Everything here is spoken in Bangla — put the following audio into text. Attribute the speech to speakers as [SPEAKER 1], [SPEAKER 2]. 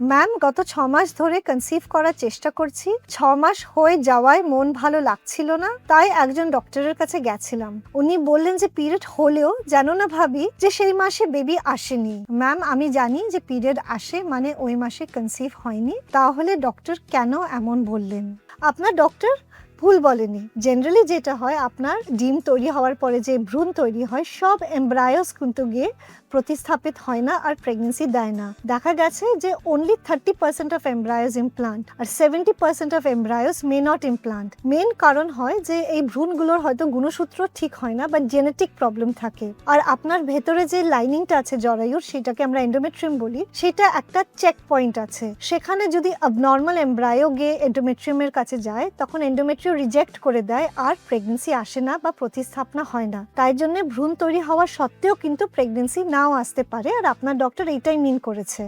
[SPEAKER 1] ম্যাম গত ছ মাস ধরে কনসিভ করার চেষ্টা করছি। ছ মাস হয়ে যাওয়ায় মন ভালো লাগছিল না, তাই একজন ডক্টরের কাছে গেছিলাম। উনি বললেন যে পিরিয়ড হলেও যেন না ভাবি, যে সেই মাসে বেবি আসেনি। ম্যাম আমি জানি যে পিরিয়ড আসে মানে ওই মাসে কনসিভ হয়নি, তাহলে ডক্টর কেন এমন বললেন? আপনার ডক্টর ভুল বলেনি। জেনারেলি যেটা হয়, আপনার ডিম তৈরি হওয়ার পরে যে ভ্রূণ তৈরি হয়, সব এমব্রায়োস কিন্তু গিয়ে প্রতিস্থাপিত হয় না আর প্রেগনেন্সি দেয় না। দেখা গেছে যে only thirty percent of embryos implant R seventy percent of embryos may not implant main কারণ হয় যে এই ভ্রূণগুলোর হয়তো গুণসূত্র ঠিক হয় না বা জেনেটিক প্রবলেম থাকে। আর আপনার ভেতরে যে লাইনিংটা আছে জরায়ুর, সেটাকে আমরা এন্ডোমেট্রিয়াম বলি, সেটা একটা চেক পয়েন্ট আছে। সেখানে যদি abnormal এমব্রায়ো গিয়ে এন্ডোমেট্রিয়ামের কাছে যায়, তখন এন্ডোমেট্রিও রিজেক্ট করে দেয়, আর প্রেগনেন্সি আসে না বা প্রতিস্থাপনা হয় না। তাই জন্য ভ্রূণ তৈরি হওয়া সত্ত্বেও কিন্তু প্রেগনেন্সি নাও আসতে পারে, আর আপনার ডক্টর এইটাই মিন করেছে।